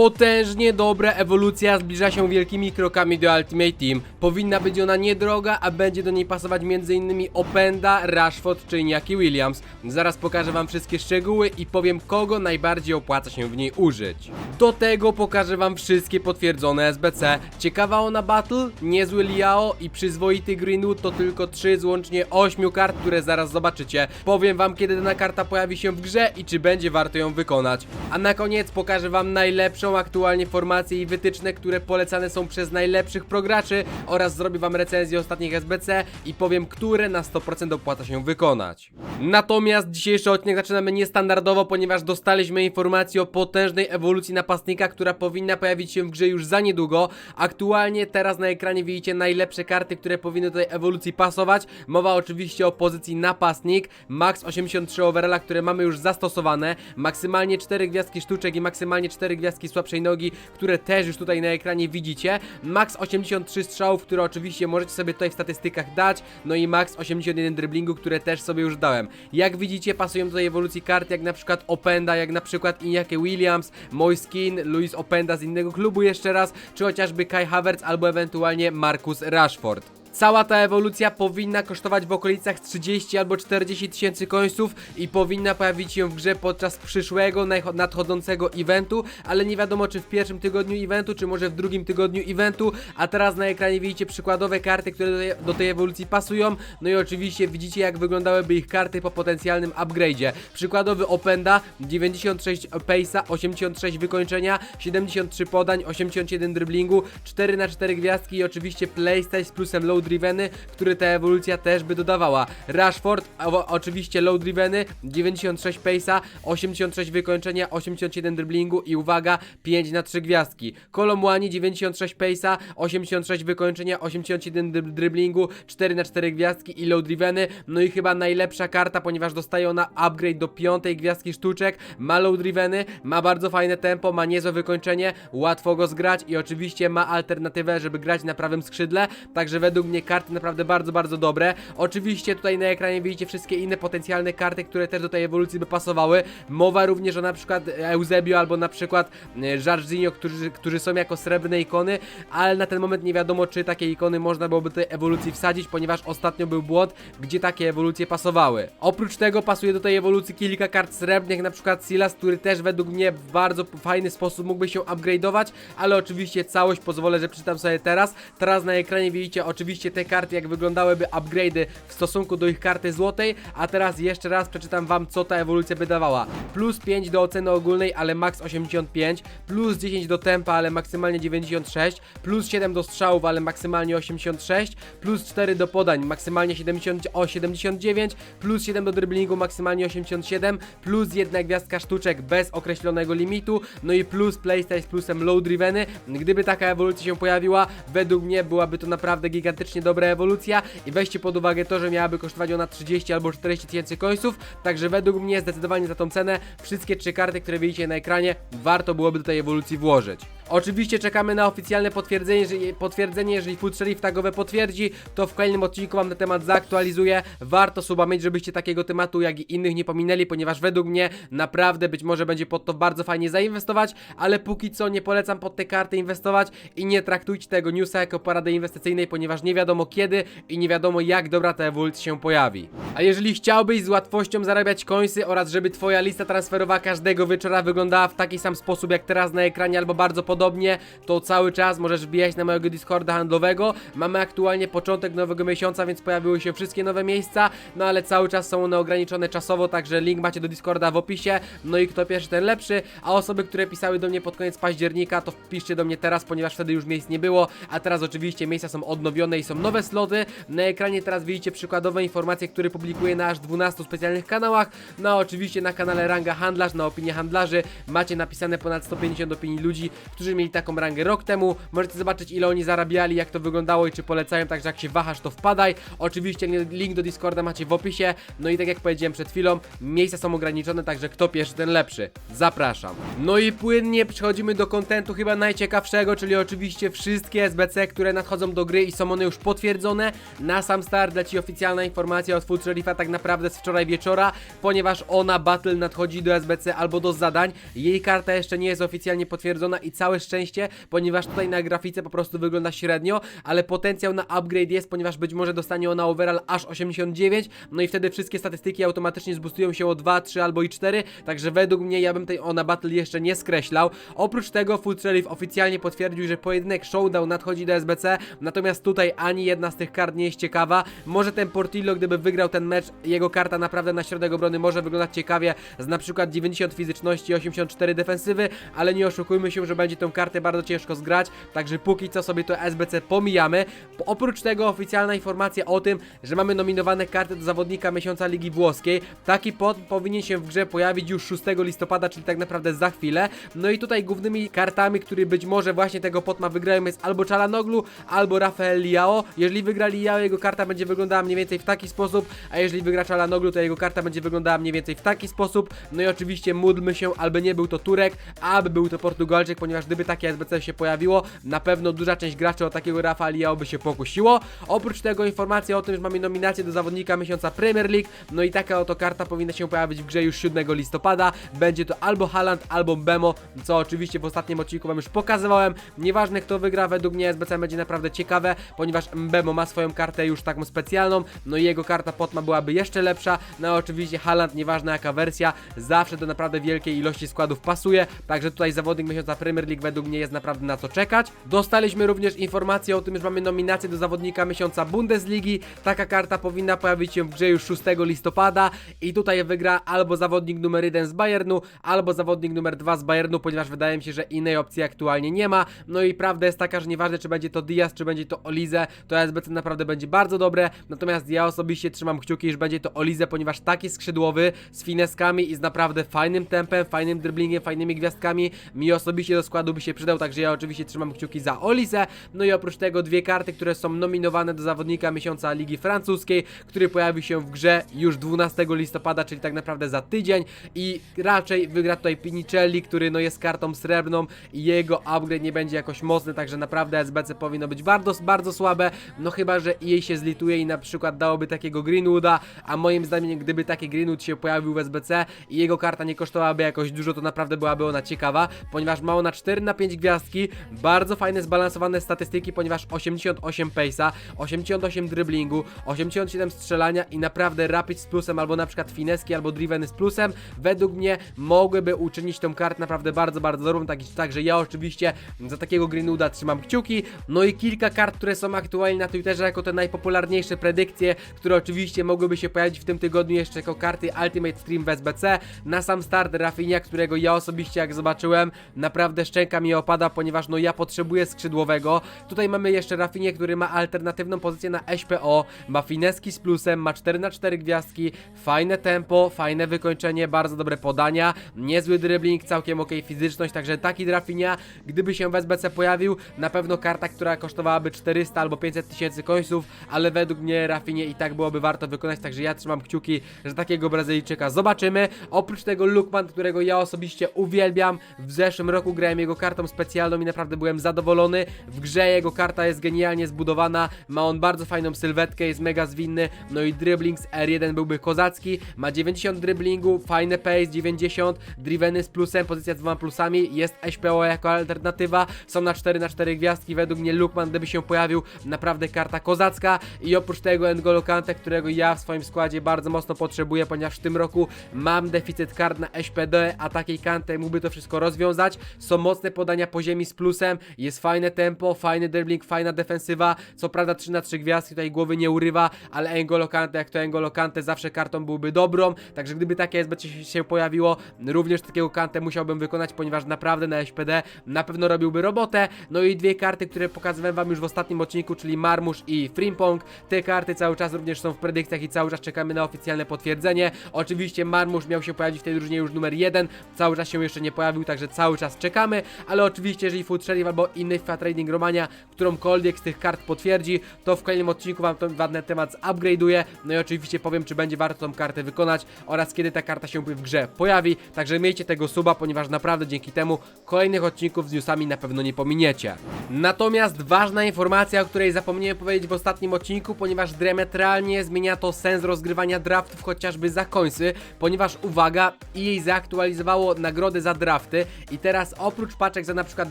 Potężnie dobra ewolucja zbliża się wielkimi krokami do Ultimate Team. Powinna być ona niedroga, a będzie do niej pasować m.in. Openda, Rashford czy Iñaki Williams. Zaraz pokażę wam wszystkie szczegóły i powiem kogo najbardziej opłaca się w niej użyć. Do tego pokażę wam wszystkie potwierdzone SBC. Ciekawa ona battle, niezły Liao i przyzwoity Greenwood to tylko 3 z łącznie 8 kart, które zaraz zobaczycie. Powiem wam kiedy dana karta pojawi się w grze i czy będzie warto ją wykonać. A na koniec pokażę wam najlepszą aktualnie formację i wytyczne, które polecane są przez najlepszych prograczy oraz zrobię wam recenzję ostatnich SBC i powiem, które na 100% opłaca się wykonać. Natomiast dzisiejszy odcinek zaczynamy niestandardowo, ponieważ dostaliśmy informację o potężnej ewolucji napastnika, która powinna pojawić się w grze już za niedługo. Aktualnie teraz na ekranie widzicie najlepsze karty, które powinny do tej ewolucji pasować. Mowa oczywiście o pozycji napastnik, max 83 overalla, które mamy już zastosowane, maksymalnie 4 gwiazdki sztuczek i maksymalnie 4 gwiazdki słabszej nogi, które też już tutaj na ekranie widzicie. Max 83 strzałów, które oczywiście możecie sobie tutaj w statystykach dać, no i max 81 driblingu, które też sobie już dałem. Jak widzicie, pasują do ewolucji kart, jak na przykład Openda, jak na przykład Iñaki Williams, Moiskin, Luis Openda z innego klubu jeszcze raz, czy chociażby Kai Havertz albo ewentualnie Marcus Rashford. Cała ta ewolucja powinna kosztować w okolicach 30 albo 40 tysięcy końców i powinna pojawić się w grze podczas przyszłego, nadchodzącego eventu, ale nie wiadomo czy w pierwszym tygodniu eventu, czy może w drugim tygodniu eventu, a teraz na ekranie widzicie przykładowe karty, które do tej, do tej ewolucji pasują, no i oczywiście widzicie jak wyglądałyby ich karty po potencjalnym upgrade'zie. Przykładowy Openda, 96 pace'a, 86 wykończenia, 73 podań, 81 driblingu, 4 na 4 gwiazdki i oczywiście playstyle z plusem low driveny, który ta ewolucja też by dodawała. Rashford, oczywiście low driveny, 96 pace'a, 86 wykończenia, 87 driblingu i uwaga, 5 na 3 gwiazdki. Kolomłani, 96 pace'a, 86 wykończenia, 87 dry- driblingu, 4 na 4 gwiazdki i low driveny, no i chyba najlepsza karta, ponieważ dostaje ona upgrade do piątej gwiazdki sztuczek, ma low driveny, ma bardzo fajne tempo, ma niezłe wykończenie, łatwo go zgrać i oczywiście ma alternatywę, żeby grać na prawym skrzydle, także według mnie karty naprawdę bardzo, bardzo dobre. Oczywiście tutaj na ekranie widzicie wszystkie inne potencjalne karty, które też do tej ewolucji by pasowały. Mowa również o na przykład Eusebio albo na przykład e, Jarzinho, którzy, którzy są jako srebrne ikony, ale na ten moment nie wiadomo, czy takie ikony można byłoby do tej ewolucji wsadzić, ponieważ ostatnio był błąd, gdzie takie ewolucje pasowały. Oprócz tego pasuje do tej ewolucji kilka kart srebrnych, na przykład Silas, który też według mnie w bardzo fajny sposób mógłby się upgrade'ować, ale oczywiście całość pozwolę, że przeczytam sobie teraz. Teraz na ekranie widzicie oczywiście te karty, jak wyglądałyby upgrade'y w stosunku do ich karty złotej, a teraz jeszcze raz przeczytam wam, co ta ewolucja by dawała. Plus 5 do oceny ogólnej, ale max 85, plus 10 do tempa, ale maksymalnie 96, plus 7 do strzałów, ale maksymalnie 86, plus 4 do podań, maksymalnie 70, o 79, plus 7 do driblingu, maksymalnie 87, plus jedna gwiazdka sztuczek bez określonego limitu, no i plus playstyle z plusem low driveny. Gdyby taka ewolucja się pojawiła, według mnie byłaby to naprawdę gigantycznie dobra ewolucja i weźcie pod uwagę to, że miałaby kosztować ona 30 albo 40 tysięcy końców, także według mnie zdecydowanie za tą cenę wszystkie trzy karty, które widzicie na ekranie, warto byłoby do tej ewolucji włożyć. Oczywiście czekamy na oficjalne potwierdzenie, jeżeli, potwierdzenie, jeżeli Food Sheriff tagowe potwierdzi, to w kolejnym odcinku wam na temat zaaktualizuję. Warto suba mieć, żebyście takiego tematu, jak i innych nie pominęli, ponieważ według mnie naprawdę być może będzie pod to bardzo fajnie zainwestować, ale póki co nie polecam pod te karty inwestować i nie traktujcie tego newsa jako porady inwestycyjnej, ponieważ nie wiadomo kiedy i nie wiadomo jak dobra ta ewolucja się pojawi. A jeżeli chciałbyś z łatwością zarabiać końsy oraz żeby twoja lista transferowa każdego wieczora wyglądała w taki sam sposób jak teraz na ekranie albo bardzo podobnie, to cały czas możesz wbijać na mojego Discorda handlowego. Mamy aktualnie początek nowego miesiąca, więc pojawiły się wszystkie nowe miejsca, no ale cały czas są one ograniczone czasowo, także link macie do Discorda w opisie. No i kto pierwszy, ten lepszy. A osoby, które pisały do mnie pod koniec października, to wpiszcie do mnie teraz, ponieważ wtedy już miejsc nie było, a teraz oczywiście miejsca są odnowione i są nowe sloty. Na ekranie teraz widzicie przykładowe informacje, które publikuję na aż 12 specjalnych kanałach. No oczywiście na kanale Ranga Handlarz, na opinie handlarzy macie napisane ponad 150 opinii ludzi, którzy mieli taką rangę rok temu. Możecie zobaczyć ile oni zarabiali, jak to wyglądało i czy polecają, także jak się wahasz to wpadaj. Oczywiście link do Discorda macie w opisie. No i tak jak powiedziałem przed chwilą, miejsca są ograniczone, także kto pierwszy ten lepszy. Zapraszam. No i płynnie przechodzimy do kontentu chyba najciekawszego, czyli oczywiście wszystkie SBC, które nadchodzą do gry i są one już potwierdzone. Na sam start leci oficjalna informacja od Food Sheriffa tak naprawdę z wczoraj wieczora, ponieważ ona Battle nadchodzi do SBC albo do zadań. Jej karta jeszcze nie jest oficjalnie potwierdzona i całe szczęście, ponieważ tutaj na grafice po prostu wygląda średnio, ale potencjał na upgrade jest, ponieważ być może dostanie ona overall aż 89, no i wtedy wszystkie statystyki automatycznie zbustują się o 2, 3 albo i 4, także według mnie ja bym tej ona Battle jeszcze nie skreślał. Oprócz tego Food Sheriff oficjalnie potwierdził, że pojedynek Showdown nadchodzi do SBC, natomiast tutaj ani jedna z tych kart nie jest ciekawa. Może ten Portillo, gdyby wygrał ten mecz, jego karta naprawdę na środek obrony może wyglądać ciekawie, z na przykład 90 fizyczności, 84 defensywy, ale nie oszukujmy się, że będzie tą kartę bardzo ciężko zgrać, także póki co sobie to SBC pomijamy. Po- Oprócz tego oficjalna informacja o tym, że mamy nominowane karty do zawodnika miesiąca Ligi Włoskiej. Taki pod powinien się w grze pojawić już 6 listopada, czyli tak naprawdę za chwilę. No i tutaj głównymi kartami, które być może właśnie tego potma wygrają jest albo Czalanoglu, albo Rafael Liao. Jeżeli wygra Liao, jego karta będzie wyglądała mniej więcej w taki sposób, a jeżeli wygra Czalanoglu, to jego karta będzie wyglądała mniej więcej w taki sposób. No i oczywiście módlmy się, aby nie był to Turek, aby był to Portugalczyk, ponieważ gdyby takie SBC się pojawiło, na pewno duża część graczy o takiego Rafael Liao by się pokusiło. Oprócz tego informacja o tym, że mamy nominację do zawodnika miesiąca Premier League, no i taka oto karta powinna się pojawić w grze już 7 listopada. Będzie to albo Haaland, albo Bemo, co oczywiście w ostatnim odcinku wam już pokazywałem. Nieważne kto wygra, według mnie SBC będzie naprawdę ciekawe, ponieważ Mbemo ma swoją kartę już taką specjalną, no i jego karta potma byłaby jeszcze lepsza. No oczywiście Haaland, nieważna jaka wersja, zawsze do naprawdę wielkiej ilości składów pasuje, także tutaj zawodnik miesiąca Premier League według mnie jest naprawdę na co czekać. Dostaliśmy również informację o tym, że mamy nominację do zawodnika miesiąca Bundesligi. Taka karta powinna pojawić się w grze już 6 listopada i tutaj wygra albo zawodnik numer 1 z Bayernu, albo zawodnik numer 2 z Bayernu, ponieważ wydaje mi się, że innej opcji aktualnie nie ma. No i prawda jest taka, że nieważne czy będzie to Diaz, czy będzie to Olize, to SBC naprawdę będzie bardzo dobre. Natomiast ja osobiście trzymam kciuki, że będzie to Olize, ponieważ taki skrzydłowy z fineskami i z naprawdę fajnym tempem, fajnym dribblingiem, fajnymi gwiazdkami mi osobiście do składu by się przydał, także ja oczywiście trzymam kciuki za Olizę. No i oprócz tego dwie karty, które są nominowane do zawodnika miesiąca Ligi Francuskiej, który pojawi się w grze już 12 listopada, czyli tak naprawdę za tydzień i raczej wygra tutaj Pinicelli, który no jest kartą srebrną i jego upgrade nie będzie jakoś mocny, także naprawdę SBC powinno być bardzo, bardzo słabe, no chyba, że jej się zlituje i na przykład dałoby takiego Greenwooda, a moim zdaniem gdyby taki Greenwood się pojawił w SBC i jego karta nie kosztowałaby jakoś dużo, to naprawdę byłaby ona ciekawa, ponieważ ma ona 4 na 5 gwiazdki, bardzo fajne zbalansowane statystyki, ponieważ 88 pace'a, 88 driblingu, 87 strzelania i naprawdę rapid z plusem, albo na przykład fineski, albo driveny z plusem, według mnie mogłyby uczynić tą kartę naprawdę bardzo, bardzo dobrą, tak, także ja oczywiście za takiego Greenwooda trzymam kciuki, no i kilka kart, które są aktualnie na Twitterze jako te najpopularniejsze predykcje, które oczywiście mogłyby się pojawić w tym tygodniu jeszcze jako karty Ultimate Stream w SBC, na sam start Rafinha, którego ja osobiście jak zobaczyłem, naprawdę szczęka mi opada, ponieważ no ja potrzebuję skrzydłowego, tutaj mamy jeszcze Rafinha, który ma alternatywną pozycję na SPO, ma fineski z plusem, ma 4 na 4 gwiazdki, fajne tempo, fajne wykończenie, bardzo dobre podania, niezły dribbling, całkiem ok fizyczność, także taki Rafinha, gdyby się w SBC pojawił, na pewno karta, która kosztowałaby 400 albo 500 tysięcy końców, ale według mnie Rafinie i tak byłoby warto wykonać, także ja trzymam kciuki, że takiego Brazylijczyka. Zobaczymy. Oprócz tego Lukman, którego ja osobiście uwielbiam, w zeszłym roku grałem jego kartą specjalną i naprawdę byłem zadowolony. W grze jego karta jest genialnie zbudowana, ma on bardzo fajną sylwetkę, jest mega zwinny, no i dribbling z R1 byłby kozacki, ma 90 dribblingu, fajne pace, 90, driveny z plusem, pozycja z dwoma plusami, jest SPO jako alternatywa, są na 4 na 4 gwiazdki, według mnie Lukman gdyby się pojawił, naprawdę karta kozacka i oprócz tego N'Golo Kante, którego ja w swoim składzie bardzo mocno potrzebuję, ponieważ w tym roku mam deficyt kart na SPD, a takiej Kante mógłby to wszystko rozwiązać, są mocne podania po ziemi z plusem, jest fajne tempo, fajny dribbling, fajna defensywa, co prawda 3 na 3 gwiazdki, tutaj głowy nie urywa, ale N'Golo Kante, jak to N'Golo Kante zawsze kartą byłby dobrą, także gdyby takie SBC się- pojawiło, również takiego Kante musiałbym wykonać, ponieważ naprawdę na SPD na pewno robiłby robotę, no i dwie karty, które pokazywałem wam już w ostatnim odcinku, czyli Marmusz i Frimpong, te karty cały czas również są w predykcjach i cały czas czekamy na oficjalne potwierdzenie, oczywiście Marmusz miał się pojawić w tej drużynie już numer jeden, cały czas się jeszcze nie pojawił, także cały czas czekamy, ale oczywiście jeżeli Food Sheriff albo inny FIFA Trading Romania którąkolwiek z tych kart potwierdzi, to w kolejnym odcinku wam ten temat upgrade'uję, no i oczywiście powiem czy będzie warto tą kartę wykonać oraz kiedy ta karta się w grze pojawi, także miejcie tego suba, ponieważ naprawdę dzięki temu kolejnych odcinków z newsami na pewno nie pominiecie. Natomiast ważna informacja, o której zapomniałem powiedzieć w ostatnim odcinku, ponieważ diametralnie zmienia to sens rozgrywania draftów chociażby za końcy, ponieważ uwaga, EA zaktualizowało nagrody za drafty i teraz oprócz paczek za na przykład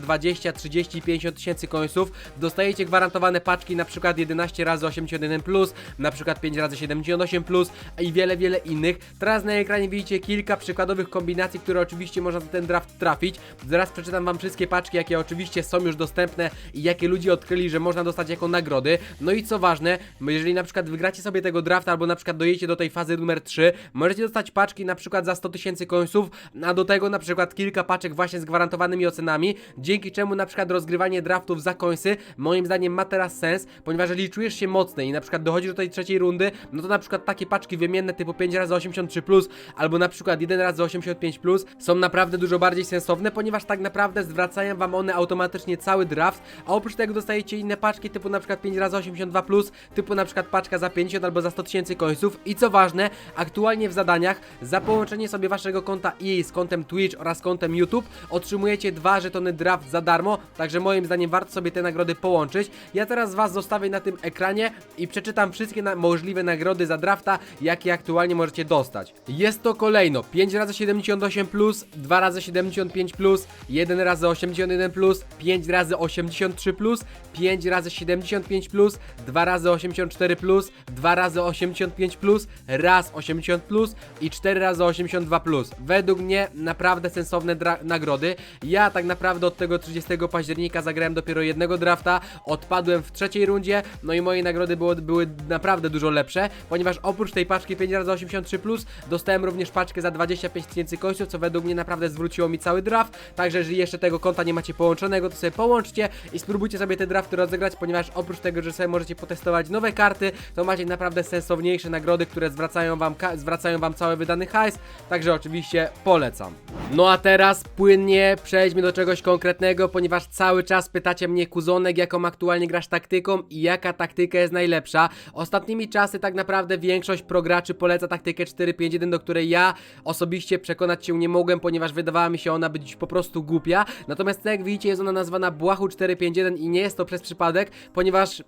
20, 30, 50 tysięcy końców dostajecie gwarantowane paczki na przykład 11 razy 81 plus, na przykład 5 razy 78 plus i wiele, wiele innych. Teraz na ekranie widzicie kilka przykładowych kombinacji, które oczywiście można za ten draft trafić. Zaraz przeczytam wam wszystkie paczki, jakie oczywiście są już dostępne i jakie ludzie odkryli, że można dostać jako nagrody. No i co ważne, jeżeli na przykład wygracie sobie tego drafta albo na przykład dojdziecie do tej fazy numer 3, możecie dostać paczki na przykład za 100 tysięcy końców, a do tego na przykład kilka paczek właśnie z gwarantowanymi ocenami, dzięki czemu na przykład rozgrywanie draftów za końcy moim zdaniem ma teraz sens, ponieważ jeżeli czujesz się mocny i na przykład dochodzisz do tej trzeciej rundy, no to na przykład takie paczki wymienne typu 5 razy 83 plus albo na przykład 1 razy 85 plus są naprawdę dużo bardziej sensowne, ponieważ tak naprawdę zwracają wam one automatycznie cały draft, a oprócz tego dostajecie inne paczki typu na przykład 5 razy 82 plus, typu na przykład paczka za 50 albo za 100 tysięcy końców i co ważne, aktualnie w zadaniach za połączenie sobie waszego konta EA z kontem Twitch oraz kontem YouTube otrzymujecie dwa żetony draft za darmo, także moim zdaniem warto sobie te nagrody połączyć. Ja teraz was zostawię na tym ekranie i przeczytam wszystkie na możliwe nagrody za drafta, jakie aktualnie możecie dostać. Jest to kolejno 5 razy 78 plus, 2 razy 75 plus, 1 razy 81 plus, 5 razy 83 plus, 5 razy 75 plus, 2 razy 84 plus, 2 razy 85 plus, raz 80 plus i 4 razy 82 plus. Według mnie naprawdę sensowne nagrody. Ja tak naprawdę od tego 30 października zagrałem dopiero jednego drafta, odpadłem w trzeciej rundzie, no i moje nagrody było, były naprawdę dużo lepsze, ponieważ oprócz tej paczki 5 razy 83 plus dostałem również paczkę za 25 tysięcy końców, co według mnie naprawdę zwróciło mi cały draft. Także jeżeli jeszcze tego konta nie macie połączonego, to sobie połączcie i spróbujcie sobie te drafty rozegrać, ponieważ oprócz tego, że sobie możecie potestować nowe karty, to macie naprawdę sensowniejsze nagrody, które zwracają wam, zwracają wam cały wydany hajs. Także oczywiście polecam. No a teraz płynnie przejdźmy do czegoś konkretnego, ponieważ cały czas pytacie mnie, kuzonek, jaką aktualnie grasz taktyką i jaka taktyka jest najlepsza. Ostatnimi czasy tak naprawdę większość prograczy poleca taktykę 4-5-1, do której ja osobiście przekonać się nie mogłem, ponieważ wydawała mi się ona być po prostu głupia. Natomiast jak widzicie, jest ona nazwana Błahu 451 i nie jest to przez przypadek, ponieważ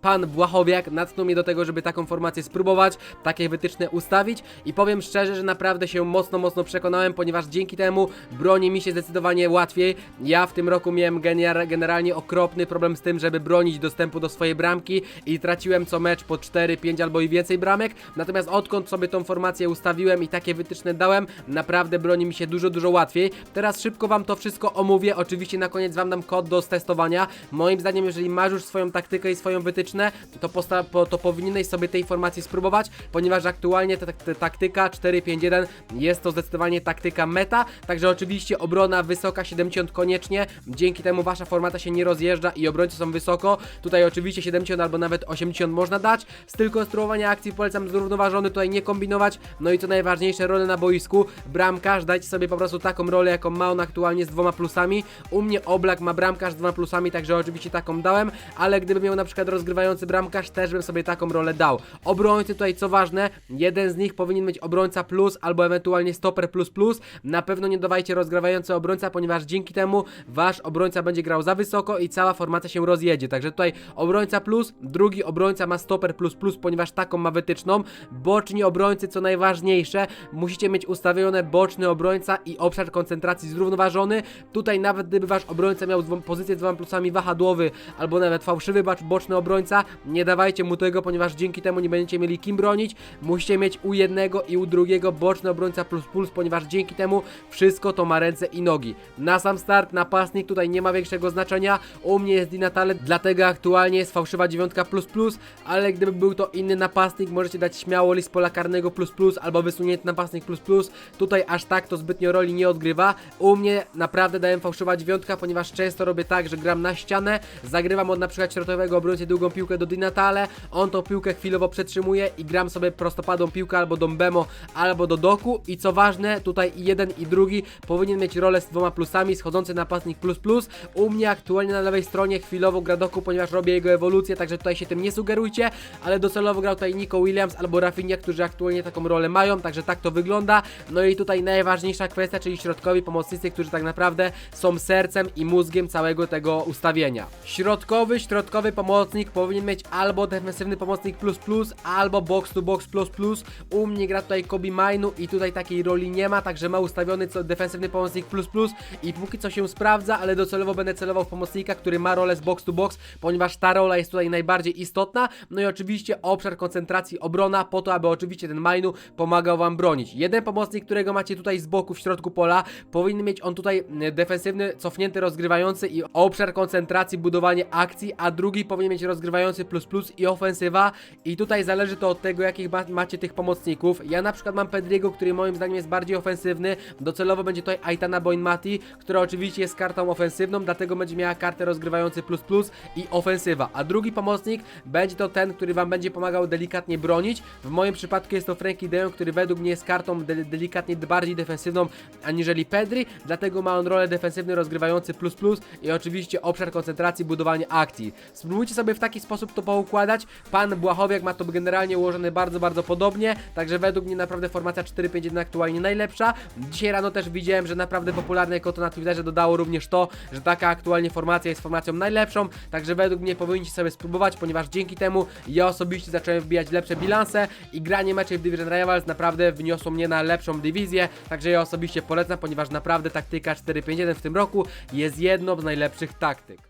pan Błachowiak natknął mnie do tego, żeby taką formację spróbować, takie wytyczne ustawić i powiem szczerze, że naprawdę się mocno, mocno przekonałem, ponieważ dzięki temu broni mi się zdecydowanie łatwiej. Ja w tym roku miałem generalnie okropny problem z tym, żeby bronić dostępu do swojej bramki i traciłem co mecz po 4, 5 albo i więcej bramek. Natomiast odkąd sobie tą formację ustawiłem i takie wytyczne dałem, naprawdę broni mi się dużo, dużo łatwiej. Teraz szybko wam to wszystko omówię. Oczywiście na koniec wam dam kod do testowania. Moim zdaniem, jeżeli masz już swoją taktykę i swoją wytyczne, to, posta- po, to powinieneś sobie tej formacji spróbować, ponieważ aktualnie ta, ta taktyka 4-5-1 jest to zdecydowanie taktyka meta. Także oczywiście obrona wysoka 70 koniecznie. Dzięki temu wasza formata się nie rozjeżdża i obrońcy są wysoko. Tutaj oczywiście 70 albo nawet 80 można dać. Styl konstruowania akcji polecam zrównoważony, tutaj nie kombinować. No i co najważniejsze, role na boisku. Bramkarz, dajcie sobie po prostu taką rolę, jaką ma on aktualnie z dwoma plusami. U mnie Oblak ma bramkarz z dwoma plusami, także oczywiście taką dałem, ale gdyby miał na przykład rozgrywający bramkarz, też bym sobie taką rolę dał. Obrońcy tutaj, co ważne, jeden z nich powinien mieć obrońca plus, albo ewentualnie stoper plus plus. Na pewno nie dawajcie rozgrywający obrońca, ponieważ dzięki temu wasz obrońca będzie grał za wysoko i cała formacja się rozjedzie. Także tutaj obrońca plus, drugi obrońca ma stoper plus plus, ponieważ taką ma wytyczną. Boczni obrońcy, co najważniejsze, musicie mieć ustawione boczny obrońca i obszar koncentracji zrównoważony. Tutaj nawet gdyby wasz obrońca miał pozycję z dwoma plusami wahadłowy, albo nawet fałszywy boczny obrońca, nie dawajcie mu tego, ponieważ dzięki temu nie będziecie mieli kim bronić. Musicie mieć u jednego i u drugiego boczny obrońca plus plus, ponieważ dzięki temu wszystko to ma ręce i nogi. Na sam start napastnik tutaj nie ma większego znaczenia. U mnie jest Di Natale, dlatego aktualnie jest fałszywa dziewiątka plus plus, ale gdyby był to inny napastnik, możecie dać śmiało list pola karnego plus plus albo wysunięty napastnik plus plus. Tutaj aż tak to zbytnio roli nie odgrywa. U mnie naprawdę dałem fałszywa dziewiątka, ponieważ często robię tak, że gram na ścianę, zagrywam od na przykład środkowego obrońcy długą piłkę do Di Natale, on tą piłkę chwilowo przetrzymuje i gram sobie prostopadą piłkę albo do Mbemo, albo do doku i co ważne, tutaj i jeden i drugi powinien mieć rolę z dwoma plusami, schodzący na napastnik plus plus. U mnie aktualnie na lewej stronie chwilowo gra Doku, ponieważ robię jego ewolucję, także tutaj się tym nie sugerujcie, ale docelowo grał tutaj Nico Williams albo Rafinha, którzy aktualnie taką rolę mają, także tak to wygląda. No i tutaj najważniejsza kwestia, czyli środkowi pomocnicy, którzy tak naprawdę są sercem i mózgiem całego tego ustawienia. Środkowy, środkowy pomocnik powinien mieć albo defensywny pomocnik plus plus, albo box to box plus plus. U mnie gra tutaj Kobe Mainu i tutaj takiej roli nie ma, także ma ustawiony co defensywny pomocnik plus plus i póki co się sprawdza, ale docelowo będę celował w pomocnika, który ma rolę z box to box, ponieważ ta rola jest tutaj najbardziej istotna. No i oczywiście obszar koncentracji obrona po to, aby oczywiście ten Mainu pomagał wam bronić. Jeden pomocnik, którego macie tutaj z boku w środku pola, powinien mieć on tutaj mm, defensywny, cofnięty, rozgrywający i obszar koncentracji, budowanie akcji, a drugi powinien mieć rozgrywający plus plus i ofensywa i tutaj zależy to od tego, jakich ma, macie tych pomocników. Ja na przykład mam Pedriego, który moim zdaniem jest bardziej ofensywny, docelowo będzie tutaj Aitana Boinmati, która oczywiście jest kartą ofensywną, dlatego będzie miała kartę rozgrywający plus plus i ofensywa, a drugi pomocnik będzie to ten, który wam będzie pomagał delikatnie bronić. W moim przypadku jest to Frankie De Jong, który według mnie jest kartą de delikatnie bardziej defensywną aniżeli Pedri, dlatego ma on rolę defensywny rozgrywający plus plus i oczywiście obszar koncentracji, budowanie akcji. Spróbujcie sobie w taki sposób to poukładać. Pan Błachowiak ma to generalnie ułożone bardzo, bardzo podobnie, także według mnie naprawdę formacja 4-5-1 aktualnie najlepsza. Dzisiaj rano też widziałem, że naprawdę popularne konto na Twitterze dodało również to, że taka aktualnie formacja jest formacją najlepszą, także według mnie powinniście sobie spróbować, ponieważ dzięki temu ja osobiście zacząłem wbijać lepsze bilanse i granie meczy w Division Rivals naprawdę wyniosło mnie na lepszą dywizję, także ja osobiście polecam, ponieważ naprawdę taktyka 4-5-1 w tym roku jest jedną z najlepszych taktyk.